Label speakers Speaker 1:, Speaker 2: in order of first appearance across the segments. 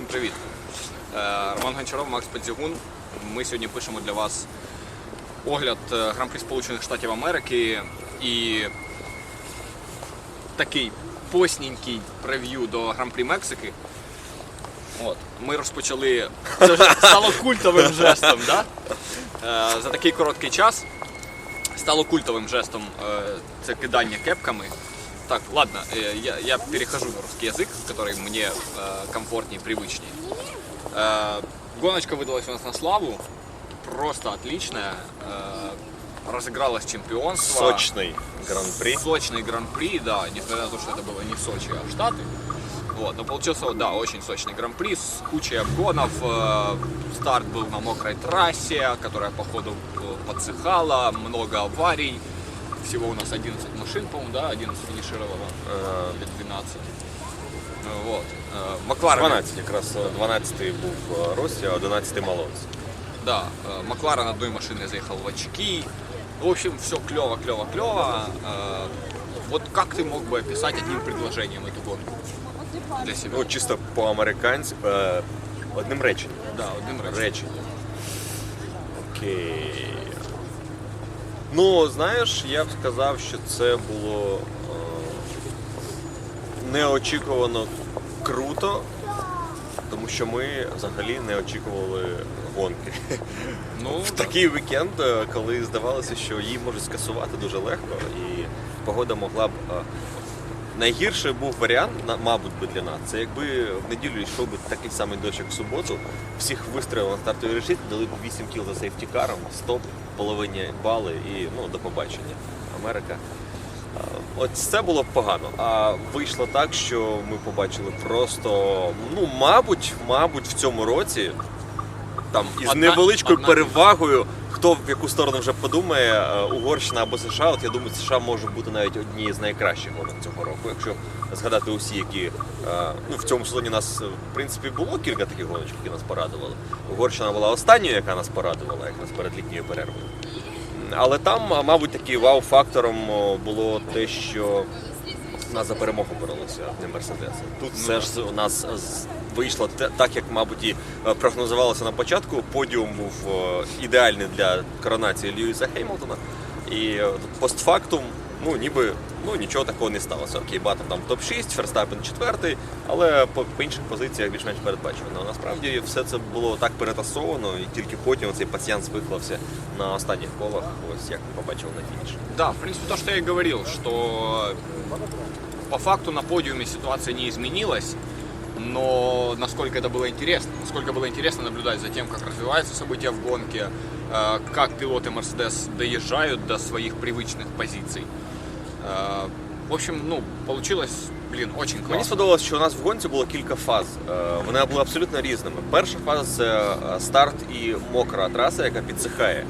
Speaker 1: Всім привіт! Е, Роман Гончаров, Макс Подзігун. Ми сьогодні пишемо для вас огляд е, Гран-прі Сполучених Штатів Америки і такий посненький прев'ю до Гран-прі Мексики. От. Ми розпочали. Це вже стало культовим жестом, да? Е, За такий короткий час стало культовым жестом це кидання кепками. Так, ладно, э, я, я перехожу на русский язык, который мне э, комфортнее, привычнее. Э, гоночка выдалась у нас на славу, просто отличная. Э, разыгралось чемпионство.
Speaker 2: Сочный гран-при.
Speaker 1: Сочный гран-при, да, несмотря на то, что это было не Сочи, а Штаты. Вот, но получился, да, очень сочный гран-при с кучей обгонов. Э, Старт был на мокрой трассе, которая по ходу э, подсыхала, много аварий. Всего у нас 11 машин, по-моему, да, 11 финишировало,
Speaker 2: Е,
Speaker 1: или 12. Э, Вот. Э, Макларен,
Speaker 2: 12, якраз 12-й був е, Росі, а 11-й Малонс.
Speaker 1: да, э, Макларен одной машиной заехал в очки. В общем, все клево, клево, клево. Э, Вот как ты мог бы описать одним предложением эту гонку для себя?
Speaker 2: Ну, чисто по-американськи. е, Одним реченням.
Speaker 1: Да, одним реченням.
Speaker 2: Реченням. Окей. Ну, знаєш, я б сказав, що це було е, неочікувано круто, тому що ми взагалі не очікували гонки.
Speaker 1: Ну,
Speaker 2: В такий вікенд, е, коли здавалося, що її можуть скасувати дуже легко, і погода могла б. Найгірший був варіант, мабуть, би для нас, це якби в неділю йшов би такий самий дощ, як в суботу, всіх вистрілили на стартовій решіт, дали б 8 кіл за сейфтікаром, стоп, половині бали і ну, до побачення. Америка. От це було б погано. А вийшло так, що ми побачили просто, ну, мабуть, мабуть, в цьому році там із
Speaker 1: Одна-
Speaker 2: невеличкою
Speaker 1: одна-
Speaker 2: перевагою, хто в яку сторону вже подумає, е, Угорщина або США. От я думаю, США може бути навіть однією з найкращих гонок цього року. Якщо згадати усі, які е, ну в цьому сезоні нас е, в принципі було кілька таких гоночок, які нас порадували. Угорщина була останньою, яка нас порадувала, як нас перед літньою перервою. Але там, мабуть, таки вау-фактором було те, що нас за перемогу боролися, а не Мерседеси. Тут все ж у нас вийшло так, як, мабуть, і е, прогнозувалося на початку. Подіум був е, ідеальний для коронації Льюіса Хеймлтона. І е, постфактум, ну ніби ну нічого такого не сталося. Окей, Баттон там топ-6, Ферстапен четвертий, але по, по інших позиціях більш-менш передбачено. Насправді все це було так перетасовано, і тільки потім цей пацієнт вихлався на останніх колах. Ось як ми побачили на фініші.
Speaker 1: Да, в принципе, то, что я и говорил, что по факту на подиуме ситуация не изменилась, но насколько это было интересно, насколько было интересно наблюдать за тем, как развиваются события в гонке, э, как пилоты Mercedes доезжают до своих привычных позиций. Э, В общем, ну, получилось, блин, очень
Speaker 2: Мені
Speaker 1: классно.
Speaker 2: сподобалось, що у нас в гонці було кілька фаз. Е, Вони були абсолютно різними. Перша фаза це е, старт і мокра траса, яка підсихає.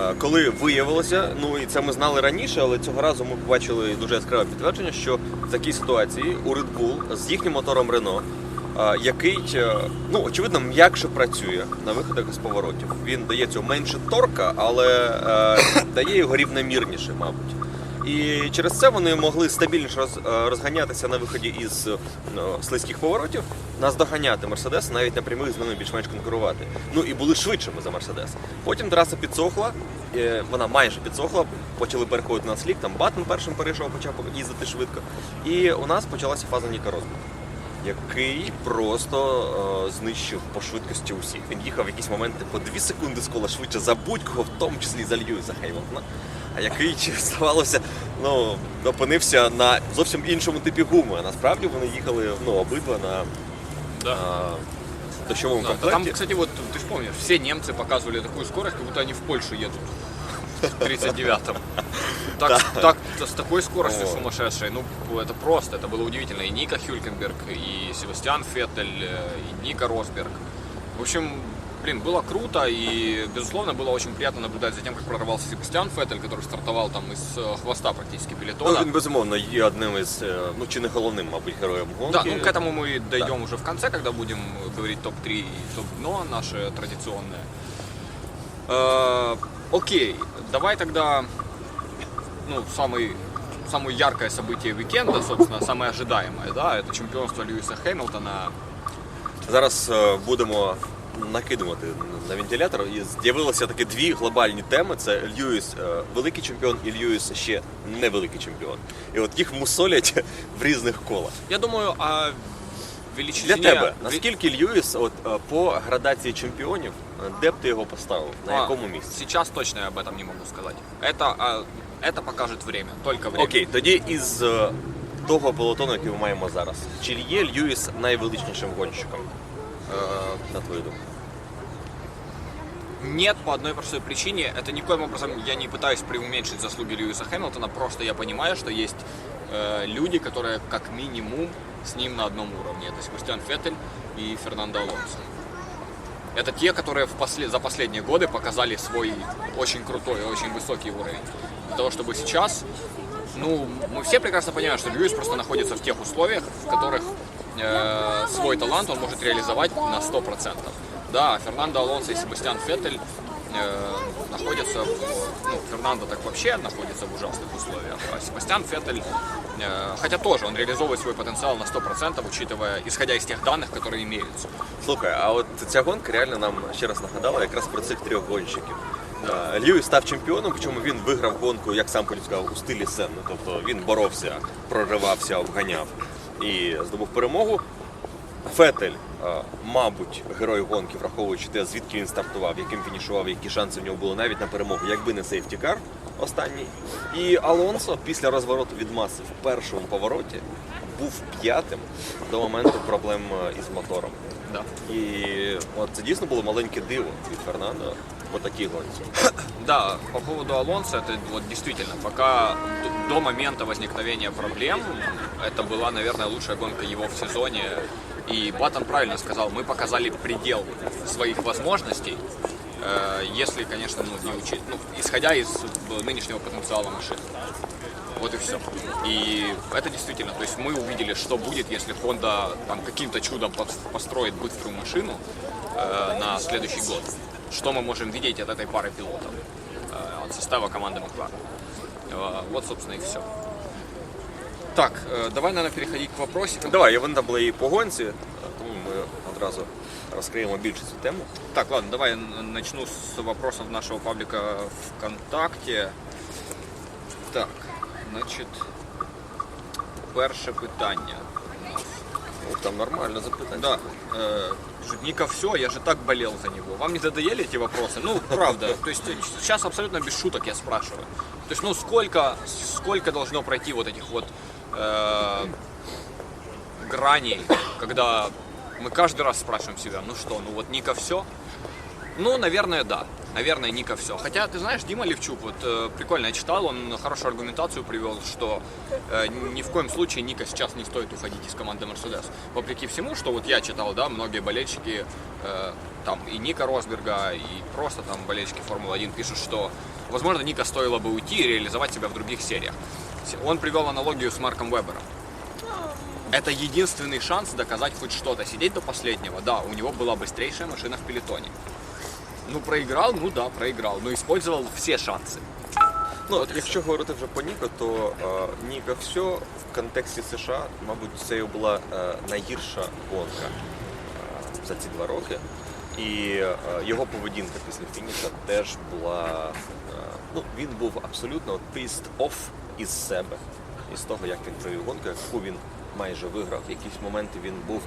Speaker 2: Е, Коли виявилося, ну і це ми знали раніше, але цього разу ми побачили дуже яскраве підтвердження, що в такій ситуації у Red Bull з їхнім мотором Renault, який ну очевидно м'якше працює на виходах з поворотів. Він дає цього менше торка, але дає його рівномірніше, мабуть. І через це вони могли стабільніше е, розганятися на виході із е, слизьких поворотів, наздоганяти Мерседес, навіть на прямих з ними більш-менш конкурувати. Ну і були швидшими за Мерседес. Потім траса підсохла, е, вона майже підсохла, почали переходити на слік, там Баттон першим перейшов, почав їздити швидко. І у нас почалася фаза Ніка Розбурга, який просто е, знищив по швидкості усіх. Він їхав в якісь моменти по 2 секунди з кола швидше за будь-кого, в тому числі за Льюіса Хеймлтона. А який здавалося, ну опинився на зовсім іншому типі гуми. А насправді вони їхали ну, обидва на
Speaker 1: Да.
Speaker 2: а, дощовому
Speaker 1: Да,
Speaker 2: комплекті.
Speaker 1: там, кстати, вот ты же помнишь, все немцы показывали такую скорость, как будто они в Польшу едут. В 39-м. Так, так, с такой скоростью
Speaker 2: Вот.
Speaker 1: сумасшедшей, ну, это просто, это было удивительно. И Ника Хюлькенберг, и Себастьян Феттель, э, и Ника Росберг. В общем, блин, было круто, и, безусловно, было очень приятно наблюдать за тем, как прорвался Себастьян Феттель, который стартовал там из э, хвоста практически
Speaker 2: Ну,
Speaker 1: пелетона.
Speaker 2: він безумовно є одним із, е, ну чи не головним, мабуть, героєм гонки.
Speaker 1: Да, ну к этому мы дойдем уже в конце, когда будем говорить топ-3 и топ-дно наше традиционное. Э, окей, давай тогда, ну, самый, самое яркое событие уикенда, собственно, самое ожидаемое, да, это чемпионство Льюиса Хэмилтона
Speaker 2: Зараз е, будемо накидувати на вентилятор. І з'явилося такі дві глобальні теми: це Льюіс е, великий чемпіон і Льюіс ще невеликий чемпіон. І от їх мусолять в різних колах.
Speaker 1: Я думаю, о величине...
Speaker 2: Для тебе,
Speaker 1: ве-
Speaker 2: наскільки Льюіс, от е, по градації чемпіонів, е, де б ти його поставив? На
Speaker 1: А,
Speaker 2: якому місці?
Speaker 1: Сейчас точно я об этом не могу сказать. Это, а, это покажет время, только время.
Speaker 2: Окей, тоді із е, того полотону, який ми маємо зараз, чи є Льюіс найвеличнішим гонщиком? Е, на твою думку?
Speaker 1: Нет, по одной простой причине. Это никоим образом я не пытаюсь преуменьшить заслуги Льюиса Хэмилтона, просто я понимаю, что есть э, люди, которые как минимум с ним на одном уровне. Это Себастьян Феттель и Фернандо Алонсо. Это те, которые в после- за последние годы показали свой очень крутой, очень высокий уровень. Для того, чтобы сейчас, ну, мы все прекрасно понимаем, что Льюис просто находится в тех условиях, в которых э, свой талант он может реализовать на 100%. Да, Фернандо Алонсо и Себастьян Феттель э, находятся, в, ну, Фернандо так вообще находится в ужасных условиях, а Себастьян Феттель, э, хотя тоже он реализовывает свой потенциал на 100%, учитывая, исходя из тех данных, которые имеются.
Speaker 2: Слухай, а от ця гонка реально нам ще раз нагадала якраз про цих трьох гонщиків. Е, Льюіс став чемпіоном, причому він виграв гонку, як сам Полів сказав, у стилі Сенна. Тобто він боровся, проривався, обганяв і здобув перемогу. Фетель, е, мабуть, герой гонки, враховуючи те, звідки він стартував, яким фінішував, які шанси в нього були навіть на перемогу, якби не сейфтікар останній. І Алонсо після розвороту від маси в першому повороті був п'ятим до моменту проблем е, із мотором.
Speaker 1: Да.
Speaker 2: І от це дійсно було маленьке диво від Фернандо по такій гонці.
Speaker 1: Да, по поводу Алонса, это вот действительно, пока д- до момента возникновения проблем, это была, наверное, лучшая гонка его в сезоне. И Баттон правильно сказал, мы показали предел своих возможностей, э, если, конечно, ну, не учить, ну, исходя из нынешнего потенциала машины. Вот и все. И это действительно, то есть мы увидели, что будет, если Honda там каким-то чудом построит быструю машину э, на следующий год. Что мы можем видеть от этой пары пилотов, э, от состава команды Макларен. Э, вот, собственно, и все. Так, э, давай, наверное, переходить к вопросикам.
Speaker 2: Давай, вони там були і по гонці, тому ми одразу розкриємо більше цю тему.
Speaker 1: Так, ладно, давай я н- начну с вопросов нашего паблика ВКонтакте. Так, значит, перше питання.
Speaker 2: Ну, там нормально запитання.
Speaker 1: Да, э, же Ника все, я же так болел за него. Вам не надоели эти вопросы? Ну, правда. То есть э, сейчас абсолютно без шуток я спрашиваю. То есть, ну, сколько, сколько должно пройти вот этих вот э, граней, когда мы каждый раз спрашиваем себя, ну что, ну вот Ника все? Ну, наверное, да. Наверное, Ника все. Хотя, ты знаешь, Дима Левчук, вот э, прикольно я читал, он хорошую аргументацию привел, что э, ни в коем случае Ника сейчас не стоит уходить из команды Мерседес. Вопреки всему, что вот я читал, да, многие болельщики, э, там и Ника Росберга, и просто там болельщики Формулы-1 пишут, что, возможно, Ника стоило бы уйти и реализовать себя в других сериях. Он привел аналогию с Марком Вебером. Это единственный шанс доказать хоть что-то. Сидеть до последнего. Да, у него была быстрейшая машина в пелетоне. Ну, проиграл, ну да, проиграл. Но использовал все шансы.
Speaker 2: Ну, от якщо говорити вже по Ніко, то е, Ніка все в контексті США, мабуть, це його була е, найгірша гонка е, за ці два роки. І е, його поведінка після фініша теж була. е, ну, він був абсолютно от pissed off із себе, із того, як він провів гонку, яку він майже виграв. В якісь моменти він був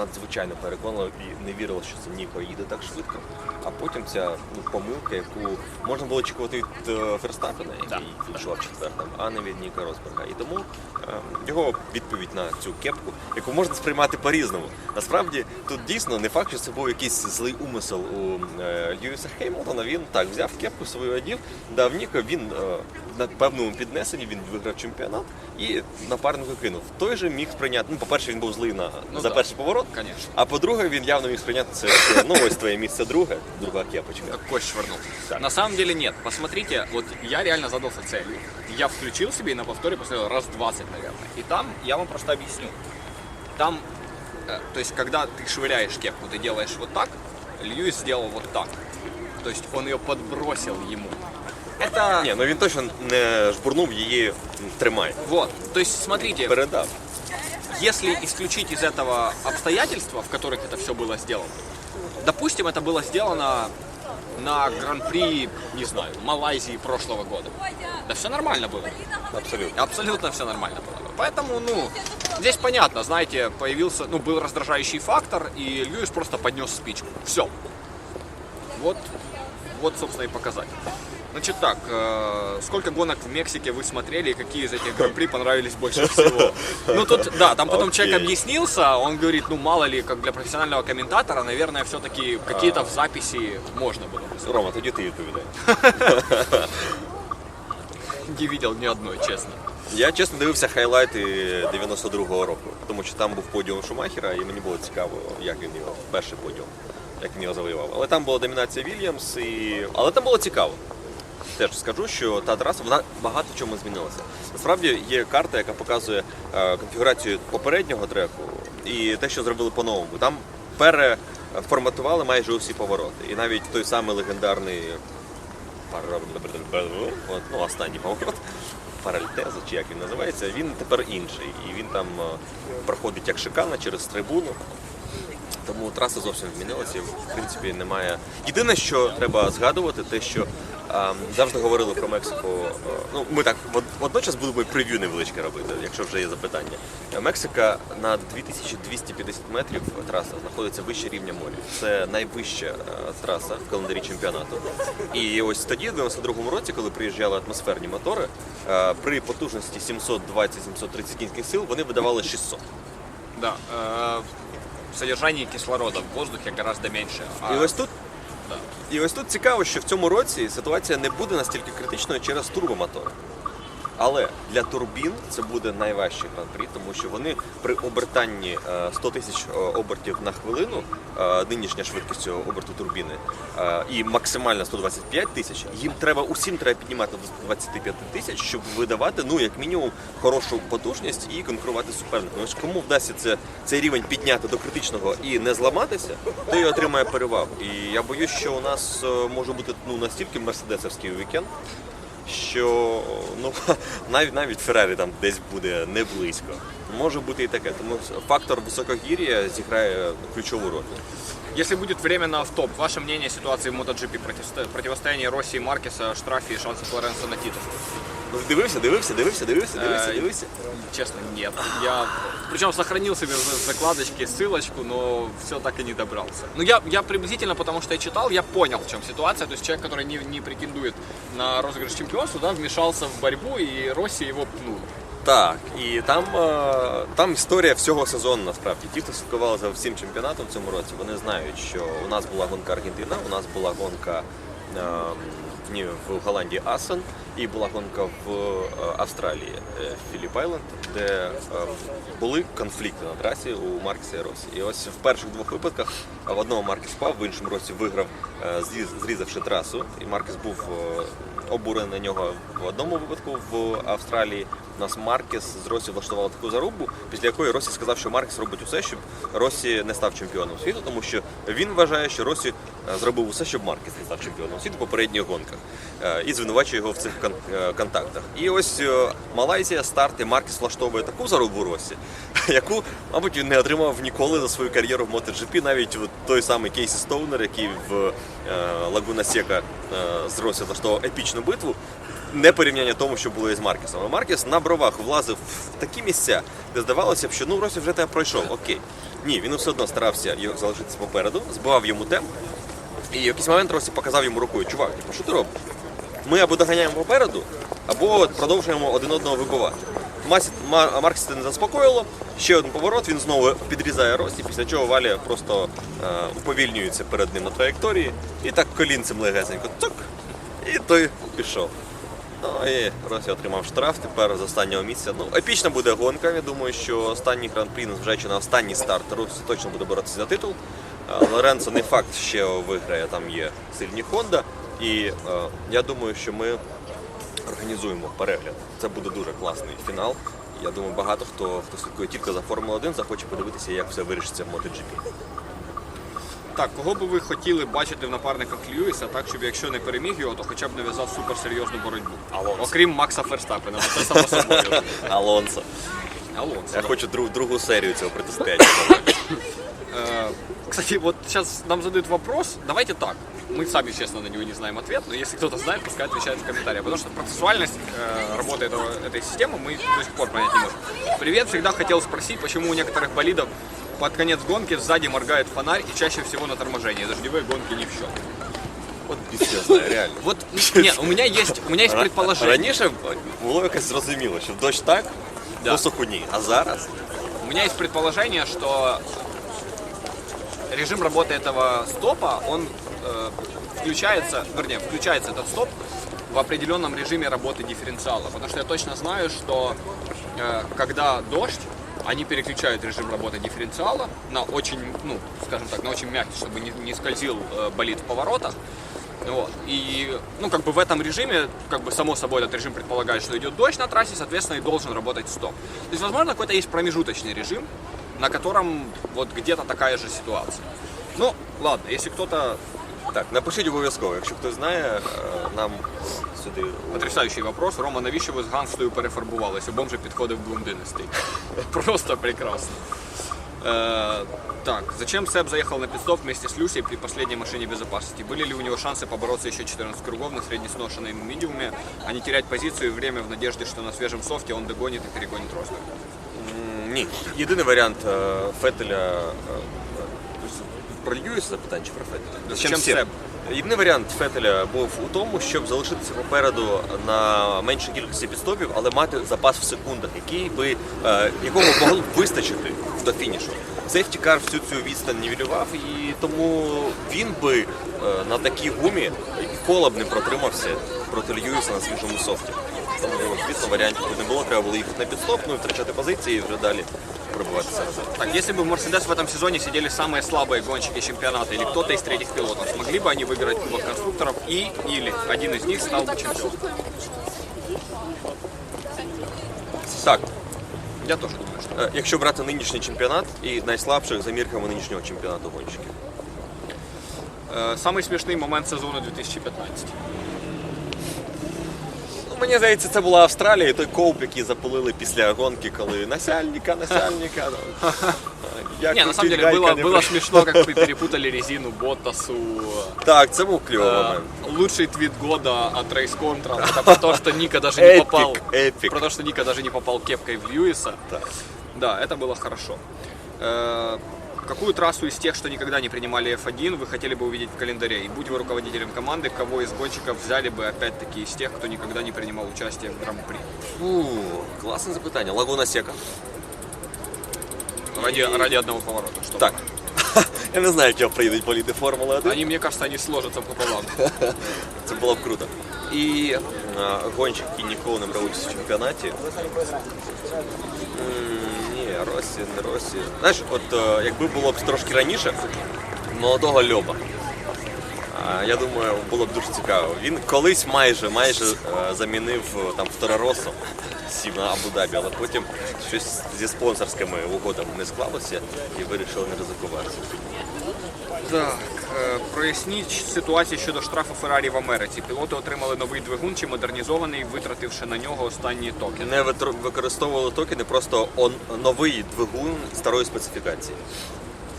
Speaker 2: надзвичайно переконливий і не вірило, що це Ніко їде так швидко. А потім ця ну, помилка, яку можна було очікувати від е, Ферстапена, який фінішував четвертим, а не від Ніка Росберга. І тому е, його відповідь на цю кепку, яку можна сприймати по-різному. Насправді тут дійсно не факт, що це був якийсь злий умисел у е, Льюіса Хеймлтона. Він так взяв кепку свою одів, дав Ніко, він е, на певному піднесенні він виграв чемпіонат і напарнику кинув. Той же міг сприйняти. Ну, по-перше, він був злий на
Speaker 1: Ну
Speaker 2: за
Speaker 1: да.
Speaker 2: перший поворот.
Speaker 1: Конечно.
Speaker 2: А по-друге, він явно міг сприйняти це. що, Ну ось твоє місце друге, друга кепочка.
Speaker 1: Как кость швырнул.
Speaker 2: Так.
Speaker 1: На самом деле нет. Посмотрите, вот я реально задался целью. Я включил себе и на повторе посмотрел раз 20, наверное. И там я вам просто объясню. Там, э, то есть, когда ты швыряешь кепку, ты делаешь вот так, Льюис сделал вот так. То есть он ее подбросил ему. Это...
Speaker 2: Ні, ну він точно не жбурнув її м, тримай.
Speaker 1: Вот. То есть, смотрите,
Speaker 2: Передав.
Speaker 1: если исключить из этого обстоятельства, в которых это все было сделано, допустим, это было сделано на гран-при, не знаю, Малайзии прошлого года. Да все нормально было.
Speaker 2: Абсолютно.
Speaker 1: Абсолютно все нормально было. бы. Поэтому, ну, здесь понятно, знаете, появился, ну, был раздражающий фактор, и Льюис просто поднес спичку. Все. Вот, вот, собственно, и показатель. Значит так, э, сколько гонок в Мексике вы смотрели и какие из этих гран-при понравились больше всего? Ну тут, да, там потом человек
Speaker 2: Окей.
Speaker 1: объяснился, он говорит, ну мало ли, как для профессионального комментатора, наверное, все-таки какие-то в записи можно было. бы.
Speaker 2: Рома, тоді ти відповідай.
Speaker 1: Не видел ни одной, честно.
Speaker 2: Я чесно дивився хайлайти 92-го року, тому що там був подіум Шумахера, і мені було цікаво, як він його перший подіум, як він його завоював. Але там була домінація Вільямс, і... але там було цікаво. Теж скажу, що та траса вона багато чому змінилася. Насправді є карта, яка показує е, конфігурацію попереднього треку і те, що зробили по-новому. Там переформатували майже усі повороти. І навіть той самий легендарний ну, останній поворот. Паральтеза, чи як він називається, він тепер інший. І він там е, проходить як шикана через трибуну. Тому траса зовсім змінилася. В принципі, немає. Єдине, що треба згадувати, те, що завжди говорили про Мексику. е, ну, ми так водночас будемо прев'ю невеличке робити, якщо вже є запитання. Е, Мексика на 2250 метрів траса знаходиться вище рівня моря. Це найвища е, траса в календарі чемпіонату. І ось тоді, в 92-му році, коли приїжджали атмосферні мотори, е, при потужності 720-730 кінських сил вони видавали 600.
Speaker 1: Да, э, содержание кислорода в воздухе гораздо меньше. А,
Speaker 2: І ось тут. І ось тут цікаво, що в цьому році ситуація не буде настільки критичною через турбомотори. Але для турбін це буде найважчий гран-прі, тому що вони при обертанні е, 100 тисяч е, обертів на хвилину, е, нинішня швидкість цього оберту турбіни, е, і максимально 125 тисяч, їм треба усім треба піднімати до 125 тисяч, щоб видавати ну як мінімум хорошу потужність і конкурувати з суперником. Кому вдасться це, цей рівень підняти до критичного і не зламатися, той отримає перевагу. І я боюсь, що у нас е, може бути ну настільки мерседесовський вікенд, що ну навіть навіть Феррарі там десь буде не близько. Може бути і таке. Тому фактор високогір'я зіграє ключову роль.
Speaker 1: Если будет время на автоп, ваше мнение о ситуации в MotoGP, противосто- противостояние России и Маркеса, штрафе и шансов Лоренса на титул?
Speaker 2: Дивився, дивився, дивився, дивився, дивився,
Speaker 1: Е,
Speaker 2: дивився.
Speaker 1: Честно, нет. Я, причем сохранил себе в закладочке ссылочку, но все так и не добрался. Ну, я, я приблизительно, потому что я читал, я понял, в чем ситуация. То есть человек, который не, не претендует на розыгрыш чемпионства, да, вмешался в борьбу, и Россия его пнула.
Speaker 2: Так, і там, е, там історія всього сезону насправді. Ті, хто слідкували за всім чемпіонатом в цьому році, вони знають, що у нас була гонка Аргентина, у нас була гонка е, ні, в Голландії Асен і була гонка в е, Австралії е, Філіп Айленд, де е, були конфлікти на трасі у Маркса і Росі. І ось в перших двох випадках в одному Маркес впав, в іншому році виграв, зрізавши трасу. І Маркес був обурений на нього в одному випадку в Австралії. У нас Маркес з Росі влаштували таку зарубу, після якої Росі сказав, що Маркес робить усе, щоб Росі не став чемпіоном світу, тому що він вважає, що Росі е, зробив усе, щоб Маркес не став чемпіоном світу в попередніх гонках Е, і звинувачує його в цих е, контактах. І ось Малайзія старт і Маркес влаштовує таку зарубу Росі, яку, мабуть, він не отримав ніколи за свою кар'єру в MotoGP, навіть от той самий Кейсі Стоунер, який в Лагуна Сека з Росі влаштовував епічну битву. Не порівняння тому, що було із Маркесом. А Маркес на бровах влазив в такі місця, де здавалося б, що ну Росі вже тебе пройшов. Окей. Ні, він все одно старався залишитися попереду, збивав йому темп. І в якийсь момент Росі показав йому рукою, чувак, типу, що ти робиш? Ми або доганяємо попереду, або продовжуємо один одного вибивати. Масі- Ма- Маркс це не заспокоїло. Ще один поворот, він знову підрізає Росі, після чого Валя просто е, уповільнюється перед ним на траєкторії і так колінцем легесенько цок, і той пішов. Ну і Росі отримав штраф тепер з останнього місця. Ну, епічна буде гонка. Я думаю, що останній гран-прі, незважаючи на останній старт, Росі точно буде боротися за титул. Е, Лоренцо не факт ще виграє, там є сильні Honda. І е, я думаю, що ми організуємо перегляд. Це буде дуже класний фінал. Я думаю, багато хто, хто слідкує тільки за Формулу 1, захоче подивитися, як все вирішиться в MotoGP.
Speaker 1: Так, кого би ви хотіли бачити в напарниках Льюіса, так, щоб якщо не переміг його, то хоча б нав'язав суперсерйозну боротьбу.
Speaker 2: Алонсо.
Speaker 1: Окрім Макса Ферстапена, бо це само собою.
Speaker 2: Алонсо.
Speaker 1: Алонсо.
Speaker 2: Я
Speaker 1: да.
Speaker 2: хочу друг, другу серію цього протистояння.
Speaker 1: Э, Кстати, вот сейчас нам задают вопрос. Давайте так. Мы сами, честно, на него не знаем ответ, но если кто-то знает, пускай отвечает в комментариях. Потому что процессуальность э, работы этого, этой системы мы до сих пор понять не можем. Привет, всегда хотел спросить, почему у некоторых болидов под конец гонки сзади моргает фонарь и чаще всего на торможении. Дождевые гонки не в счет.
Speaker 2: От пісня, реально.
Speaker 1: Вот, не, у меня есть, у меня есть предположение.
Speaker 2: Раніше було якось зрозуміло, що в дощ так,
Speaker 1: Да.
Speaker 2: посуху ні. А зараз
Speaker 1: У меня есть предположение, что режим работы этого стопа, он э, включается, вернее, включается этот стоп в определенном режиме работы дифференциала. Потому что я точно знаю, что э, когда дождь, они переключают режим работы дифференциала на очень, ну, скажем так, на очень мягкий, чтобы не, не скользил э, болид в поворотах. Вот. И, ну, как бы в этом режиме, как бы само собой этот режим предполагает, что идет дождь на трассе, соответственно, и должен работать стоп. То есть, возможно, какой-то есть промежуточный режим, на котором вот где-то такая же ситуация. Ну, ладно, если кто-то...
Speaker 2: так, напишіть обов'язково, якщо хтось знає, е, нам сюди.
Speaker 1: Потрясаючий вопрос. Рома, навіщо ви з ганстою перефарбувалися? Бомж же підходив блондинистий. Просто прекрасно. Э, так, зачем Сэп заехал на пидстоп вместе с Люсей при последней машине безопасности? Были ли у него шансы побороться еще 14 кругов на среднесношенном медиуме, а не терять позицию и время в надежде, что на свежем софте он догонит и перегонит Росберга?
Speaker 2: М, Ні. Єдиний варіант е, Фетеля. про Льюіса запитання чи про Фетеля?
Speaker 1: Зачем? Себ?
Speaker 2: Єдиний варіант Фетеля був у тому, щоб залишитися попереду на меншій кількості підстопів, але мати запас в секундах, який би, е, якого могло б вистачити до фінішу. Сейфтікар всю цю відстань нівелював, і тому він би е, на такій гумі кола б не протримався проти Льюіса на свіжому софті. Тому, звісно, варіантів тут не було, треба було їхати на підстоп, ну і втрачати позиції і вже далі пробиватися назад.
Speaker 1: Так, если бы в Мерседес в этом сезоне сидели самые слабые гонщики чемпионата или кто-то из третьих пилотов, смогли бы они выиграть Кубок конструкторов и или один из них стал бы чемпионом?
Speaker 2: Так,
Speaker 1: Я тоже думаю, что.
Speaker 2: Е, Якщо брати нинішній чемпіонат і найслабших за мірками нинішнього чемпіонату гонщиків.
Speaker 1: Э, Самый смешный момент сезона 2015.
Speaker 2: Ну, мені здається, це була Австралія, і той коуп, який запалили після гонки, коли насяльника, насяльника. там. Як
Speaker 1: Не, на самом
Speaker 2: крутить
Speaker 1: деле
Speaker 2: гайка,
Speaker 1: было,
Speaker 2: не
Speaker 1: было
Speaker 2: про-
Speaker 1: смешно, как пе- перепутали резину Боттасу.
Speaker 2: Так, це був кльовий
Speaker 1: Э,
Speaker 2: момент.
Speaker 1: Лучший твит года от Рейс Контра. Это про то, что Ника даже не попал.
Speaker 2: Епік, епік.
Speaker 1: Про то, что Ника даже не попал кепкой в Льюиса.
Speaker 2: Так.
Speaker 1: Да, это было хорошо. Э, Какую трассу из тех, что никогда не принимали F1, вы хотели бы увидеть в календаре? И будь вы руководителем команды, кого из гонщиков взяли бы опять-таки из тех, кто никогда не принимал участие в Гран-при?
Speaker 2: Фу, класне запитання. Лагуна Сека.
Speaker 1: Ради, ради одного поворота. Что
Speaker 2: Так. Я не знаю, чого приїдуть політи Формули 1.
Speaker 1: Они, мне кажется, они сложатся пополам.
Speaker 2: Це було б круто. І а, гонщик, який ніколи не брав участь у чемпіонаті. Росі, не Росі. Знаєш, от е, якби було б трошки раніше, молодого Льоба. Я думаю, було б дуже цікаво. Він колись майже майже е, замінив е, там Второросом, сів на Абу-Дабі, але потім щось зі спонсорськими угодами не склалося і вирішили не ризикувати.
Speaker 1: Так, е, проясніть ситуацію щодо штрафу Феррарі в Америці. Пілоти отримали новий двигун чи модернізований, витративши на нього останні токени.
Speaker 2: Не витр- використовували токени, просто он, новий двигун старої специфікації.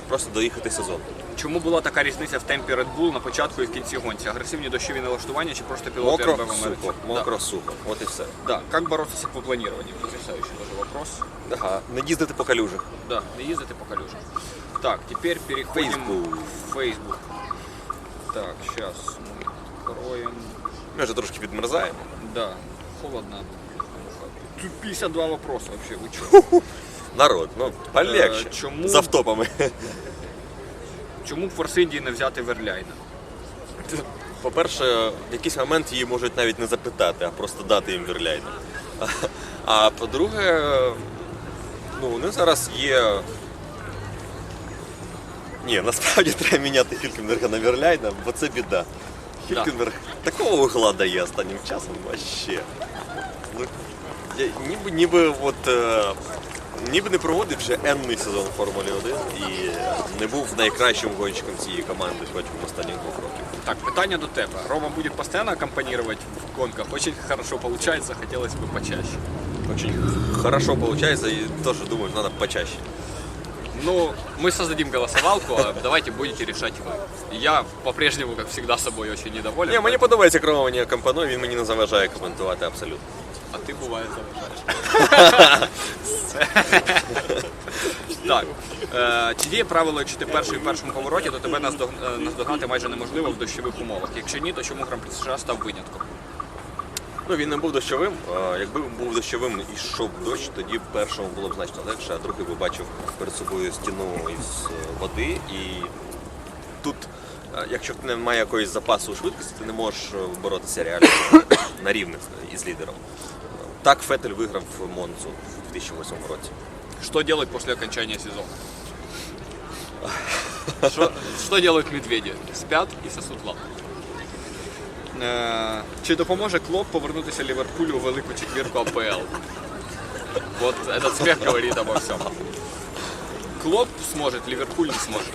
Speaker 2: Просто доїхати сезон.
Speaker 1: Чому була така різниця в темпі Red Bull на початку і в кінці гонці? Агресивні дощові налаштування чи просто пілоти
Speaker 2: Мокро,
Speaker 1: РБ в Америці?
Speaker 2: сухо, мокро, сухо. От і все.
Speaker 1: Да. да. Как бороться с аквапланированием? Потрясающий даже вопрос.
Speaker 2: Ага. Не їздити по калюжах.
Speaker 1: Да, не ездите по калюжам. Так, теперь переходим
Speaker 2: Facebook.
Speaker 1: в Facebook. Так, сейчас мы откроем.
Speaker 2: Ми вже трошки відмерзаємо.
Speaker 1: Да, холодно. Тут 52 вопроса вообще, вы чё?
Speaker 2: Народ, ну полегче.
Speaker 1: Е, чому?
Speaker 2: З автопами.
Speaker 1: Чому в Форс Індії не взяти Верляйна?
Speaker 2: По-перше, в якийсь момент її можуть навіть не запитати, а просто дати їм вірляйну. А по-друге, ну, вони зараз є. Ні, насправді треба міняти Хількенберга на Вірляйна, бо це біда. Хількенберг такого угла дає останнім часом вообще. Ну, я, ніби, ніби от. Е, ніби не проводив вже енний сезон Формулі 1 і не був найкращим гонщиком цієї команди протягом останніх двох років.
Speaker 1: Так, питання до тебе. Рома будет постоянно аккомпанировать в гонках. Очень хорошо получается, хотелось бы почаще.
Speaker 2: очень хорошо получается и тоже думаю, надо почаще.
Speaker 1: Ну, мы создадим голосовалку, а давайте будете решать вы. Я по-прежнему, как всегда, собой очень недоволен.
Speaker 2: Ні, мені подобається керування компаною, він мені не заважає коментувати абсолютно.
Speaker 1: А ти буває заважаєш. так. Е, чи є правило, якщо ти перший в першому повороті, то тебе наздог- е, наздогнати майже неможливо в дощових умовах. Якщо ні, то чому Гран-при США став винятком?
Speaker 2: Ну він не був дощовим. Якби він був дощовим і йшов дощ, тоді першому було б значно легше, а другий би бачив перед собою стіну із е, води. І тут, е, якщо ти не має якоїсь запасу швидкості, ти не можеш е, боротися реально на рівних із лідером. Так Фетель виграв Монцу в 2008 році.
Speaker 1: Что делать после окончания сезона? Что, делают медведі? Спят і сосут лапу. Е, чи допоможе Клоп повернутися Ліверпулю у велику четвірку АПЛ? Вот этот смех говорит обо всем. Клоп сможет, Ливерпуль не сможет.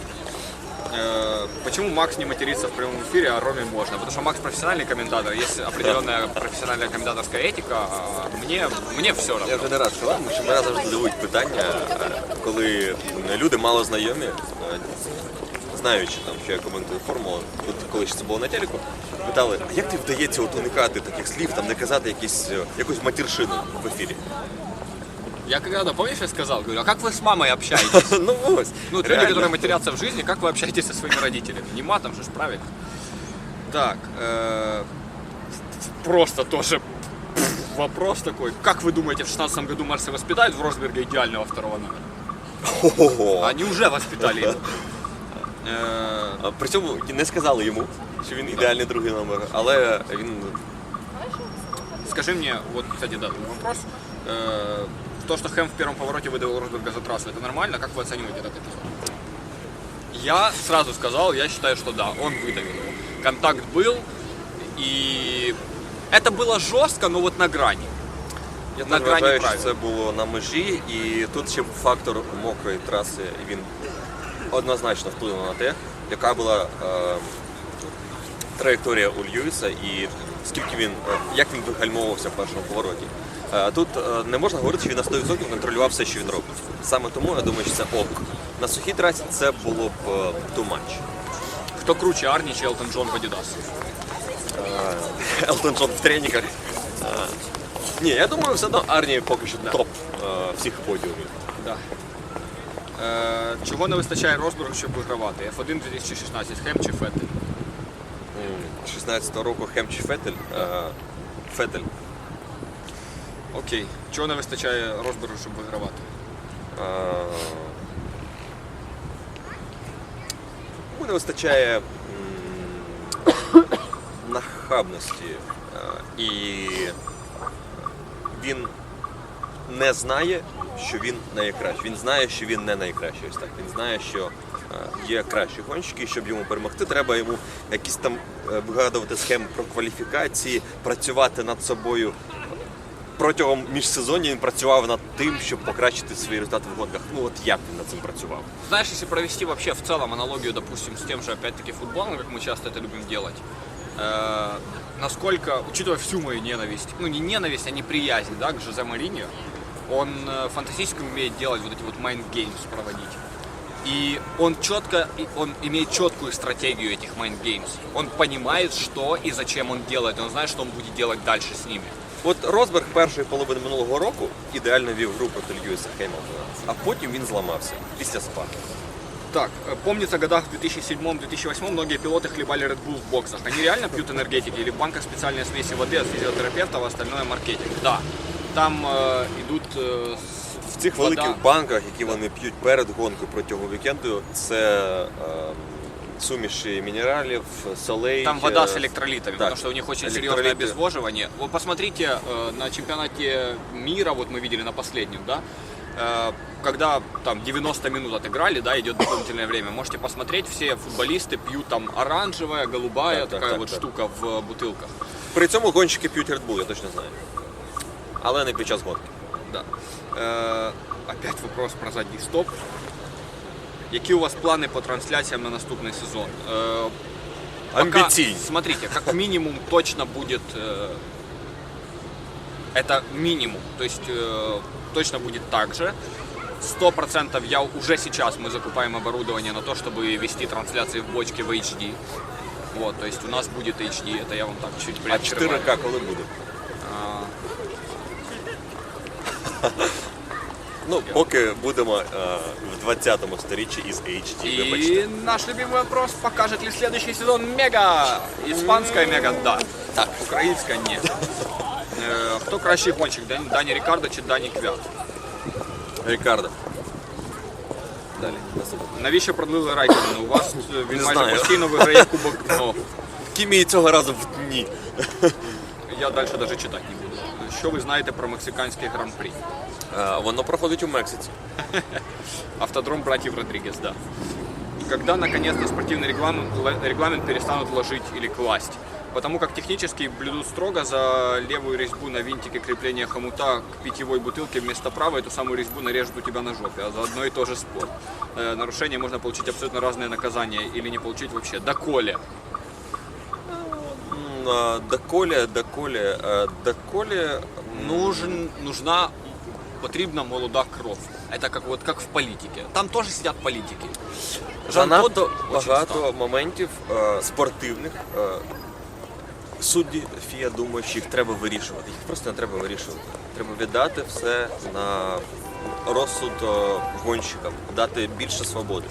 Speaker 1: Э, Почему Макс не матерится в прямом эфире, а Роме можно? Потому что Макс профессиональный комментатор, есть определенная профессиональная комментаторская этика, а мне, мне все равно.
Speaker 2: Я вже не раз сказав, тому що мене завжди дивують питання, е, коли люди мало знайомі, е, знаючи там, що я коментую формулу, от коли ще це було на телеку, питали, а як ти вдається от уникати таких слів, там не казати якісь, е, якусь матіршину в ефірі?
Speaker 1: Я когда-то, помнишь, я сказал, говорю, а как вы с мамой общаетесь?
Speaker 2: ну ось.
Speaker 1: Ну, вот люди,
Speaker 2: реально.
Speaker 1: которые матерятся в жизни, как вы общаетесь со своими родителями? Не матом же ж, правильно? Так, э, просто тоже вопрос такой. Как вы думаете, в 16 году Марса воспитают в Росберге идеального второго номера?
Speaker 2: Ого.
Speaker 1: Они уже воспитали его. Э,
Speaker 2: А При цьому не сказали йому, що він ідеальний другий номер, але він
Speaker 1: Скажи мне, вот, кстати, да, такой вопрос. Э, То, что Хэм в первом повороте выдавил Росберга за трассу, это нормально? Как вы оцениваете этот эпизод? Я сразу сказал, я считаю, что да, он выдавил его. Контакт был, и это было жестко, но вот на грани.
Speaker 2: Я
Speaker 1: На
Speaker 2: теж
Speaker 1: грані
Speaker 2: вважаю, що
Speaker 1: правил.
Speaker 2: це було на межі, і тут ще був фактор мокрої траси. і Він однозначно вплинув на те, яка була е, траєкторія у Льюіса і скільки він, е, як він вигальмовувався в першому повороті. Е, тут е, не можна говорити, що він на 100% контролював все, що він робить. Саме тому я думаю, що це ок. На сухій трасі це було б е, too much.
Speaker 1: Кто круче, Арни чи Элтон Джон в Адидас?
Speaker 2: Елтон Джон в треніках. Е, Ні, я думаю, все одно Арні поки що топ е, всіх подіумів.
Speaker 1: Да. Е, чого не вистачає Росбергу, щоб вигравати? F1 2016, Хем чи Феттель?
Speaker 2: 16-го року Хем чи Фетель. Е, Фетель.
Speaker 1: Окей. Чого не вистачає Росбергу, щоб вигравати?
Speaker 2: Е, Йому не вистачає нахабності. І він не знає, що він найкращий. Він знає, що він не найкращий. Ось так. Він знає, що е, є кращі гонщики, і щоб йому перемогти, треба йому якісь там е, вигадувати схеми про кваліфікації, працювати над собою. Протягом міжсезоння він працював над тим, щоб покращити свої результати в гонках. Ну от як він над цим працював?
Speaker 1: Знаешь, если провести вообще в целом аналогию, допустим, с тем же, опять-таки, футболом, как мы часто это любим делать, э, насколько, учитывая всю мою ненависть, ну не ненависть, а неприязнь, да, к Жозе Мариньо, он э, фантастически умеет делать вот эти вот mind games проводить. И он четко, и он имеет четкую стратегию этих mind games. Он понимает, что и зачем он делает, и он знает, что он будет делать дальше с ними.
Speaker 2: От Росберг першої половини минулого року ідеально вів гру проти Льюіса Хеймлтона, а потім він зламався після спа.
Speaker 1: Так, э, помнится, в годах 2007-2008 многие пилоты хлебали Red Bull в боксах. Они реально пьют энергетики или в банках специальные смеси воды от физиотерапевтов, а остальное маркетинг? Да. Там э, идут... э, с-
Speaker 2: В цих
Speaker 1: вода.
Speaker 2: великих банках, які вони п'ють перед гонкою протягом вікенду, це е, суміші мінералів, солей.
Speaker 1: Там вода
Speaker 2: е,
Speaker 1: с электролитами,
Speaker 2: так,
Speaker 1: потому что у них очень серьезное
Speaker 2: электролиты.
Speaker 1: обезвоживание. Вот посмотрите э, на чемпионате мира, вот мы видели на последнем, да, э, когда там 90 минут отыграли, да, идет дополнительное время, можете посмотреть, все футболисты пьют там оранжевая, голубая,
Speaker 2: Так, так,
Speaker 1: такая
Speaker 2: так,
Speaker 1: вот
Speaker 2: так.
Speaker 1: штука в бутылках.
Speaker 2: При цьому гонщики п'ють Red Bull, я точно знаю. Але не під час гонки.
Speaker 1: Да. Э, опять вопрос про задний стоп. Які у вас плани по трансляціям на наступний сезон? Э, пока-
Speaker 2: Амбіційні.
Speaker 1: смотрите, как минимум точно будет э, Это минимум. То есть э, точно будет так же. Сто процентов я уже сейчас мы закупаем оборудование на то, чтобы вести трансляции в бочке в HD. Вот, то есть у нас будет HD, это я вам так чуть
Speaker 2: А
Speaker 1: приоткрываю.
Speaker 2: 4К коли буде?
Speaker 1: А,
Speaker 2: Ну, поки будемо е, в 20-му сторіччі із HD, вибачте.
Speaker 1: И наш любимый вопрос, покажет ли следующий сезон Мега? Испанская Мега, да. Так, украинская нет. Э, Хто кращий гонщик, Дані, Дані Рікардо чи Дані Квят?
Speaker 2: Рікардо. Далі, наступне.
Speaker 1: Навіщо продлили Райконена? У вас е, він
Speaker 2: Не
Speaker 1: майже
Speaker 2: знаю.
Speaker 1: постійно виграє кубок. Ну,
Speaker 2: Кімії цього разу в дні.
Speaker 1: я далі навіть читати не буду. Що ви знаєте про мексиканський гран-прі?
Speaker 2: Е, Воно проходить у Мексиці.
Speaker 1: Автодром братьев Родригес, да. Когда наконец-то спортивный регламент, л- регламент перестанут ложить или класть? Потому как технически блюдут строго за левую резьбу на винтике крепления хомута к питьевой бутылке вместо правой эту самую резьбу нарежут у тебя на жопе, а заодно и тоже спорт. Э, нарушение можно получить абсолютно разные наказания или не получить вообще. Доколе.
Speaker 2: Е, Доколе, доколе, е, доколе.
Speaker 1: Нужен, нужна потрібна молода кров. Это как вот как в политике. Там тоже сидят политики.
Speaker 2: Занадто багато моментів е, спортивних. Е, судді ФІА думають, що їх треба вирішувати. Їх просто не треба вирішувати. Треба віддати все на розсуд е, гонщикам, дати більше свободи.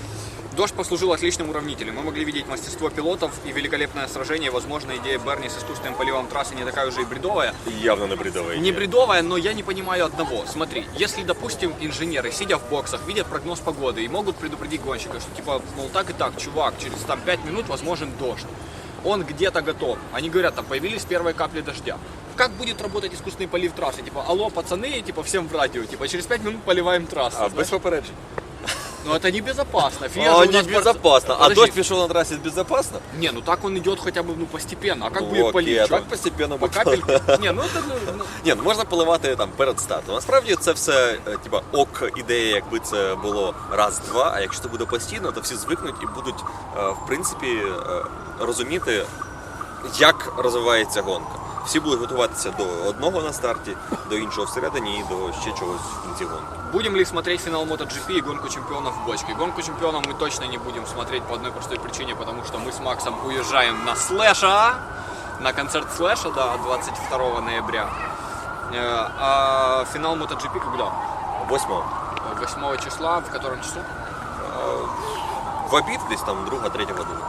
Speaker 1: Дождь послужил отличным уравнителем. Мы могли видеть мастерство пилотов и великолепное сражение. Возможно, идея Берни с искусственным поливом трассы не такая уже и бредовая.
Speaker 2: Явно не бредовий.
Speaker 1: Не бредовая, но я не понимаю одного. Смотри, если, допустим, инженеры, сидя в боксах, видят прогноз погоды и могут предупредить гонщика, что типа, мол, так и так, чувак, через там 5 минут возможен дождь. Он где-то готов. Они говорят, там появились первые капли дождя. Как будет работать искусственный полив трассы? Типа, алло, пацаны, типа, всем в радио, типа, через 5 минут поливаем трассу.
Speaker 2: А без попереджень.
Speaker 1: Ну это небезопасно. FIA же
Speaker 2: А,
Speaker 1: у
Speaker 2: не
Speaker 1: нас борцы-
Speaker 2: безопасно. А
Speaker 1: Подожди.
Speaker 2: дождь пішов на трасі безопасно?
Speaker 1: Не, ну так он идет хотя бы ну, постепенно. А как
Speaker 2: Ну,
Speaker 1: будет
Speaker 2: окей,
Speaker 1: полить?
Speaker 2: а
Speaker 1: Чё?
Speaker 2: так постепенно
Speaker 1: По
Speaker 2: буде.
Speaker 1: капельке? Не, ну это ну, ну,
Speaker 2: Ні, ну можна поливати там перед стартом. Насправді це все е, типа ок ідея, якби це було раз-два. А якщо це буде постійно, то всі звикнуть і будуть е, в принципі е, розуміти, як розвивається гонка. Всі будуть готуватися до одного на старті, до іншого всередині і до ще чогось в кінці гонки.
Speaker 1: Будем ли смотреть финал MotoGP и гонку чемпионов в бочке? Гонку чемпионов мы точно не будем смотреть по одной простой причине, потому что мы с Максом уезжаем на Слэша, на концерт Слэша, да, 22 ноября. Э, А финал MotoGP когда?
Speaker 2: Восьмого.
Speaker 1: 8 числа, в котором часу?
Speaker 2: В обід десь там друга, третя година.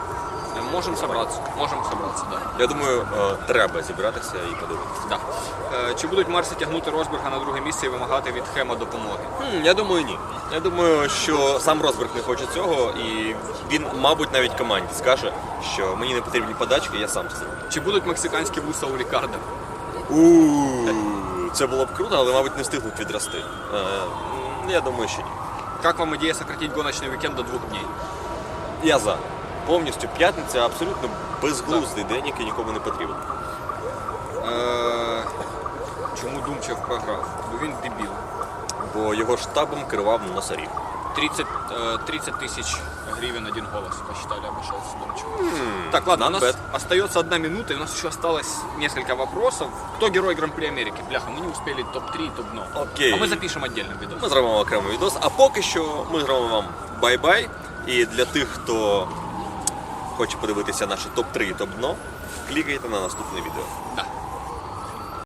Speaker 1: Э, Можем собраться, можем собраться, да.
Speaker 2: Я думаю, е, треба зібратися і подивитися.
Speaker 1: да. Е, Чи будуть Марси тягнути Росберга на друге місце і вимагати від Хема допомоги?
Speaker 2: Хм, Я думаю, ні. Я думаю, що сам Росберг не хоче цього, і він, мабуть, навіть команді скаже, що мені не потрібні подачки, я сам це зроблю.
Speaker 1: Чи будуть мексиканські вуса у Рікардо?
Speaker 2: У це було б круто, але, мабуть, не встигнуть відрости. Е, Я думаю, що ні.
Speaker 1: Как вам идея сократить гоночный уикенд до двух дней?
Speaker 2: Я за Повністю п'ятниця абсолютно безглуздий день, який нікому не потрібен.
Speaker 1: Е, Чому Думчев програв? Бо він дебіл.
Speaker 2: Бо його штабом керував носоріг.
Speaker 1: 30, э, 30 тысяч гривен один голос, посчитали, обошелся Думчев. Так, ладно, у
Speaker 2: not
Speaker 1: нас
Speaker 2: bad.
Speaker 1: остается одна минута, и у нас еще осталось несколько вопросов. Кто герой Гран-при Америки? Бляха, мы не успели топ-3 и топ-дно.
Speaker 2: Окей.
Speaker 1: А мы запишем отдельный видос.
Speaker 2: Ми зробимо окремий відос, а поки що ми зробимо вам бай-бай. І для тих, хто хоче подивитися наше топ-3 і топ-дно, клікайте на наступне відео.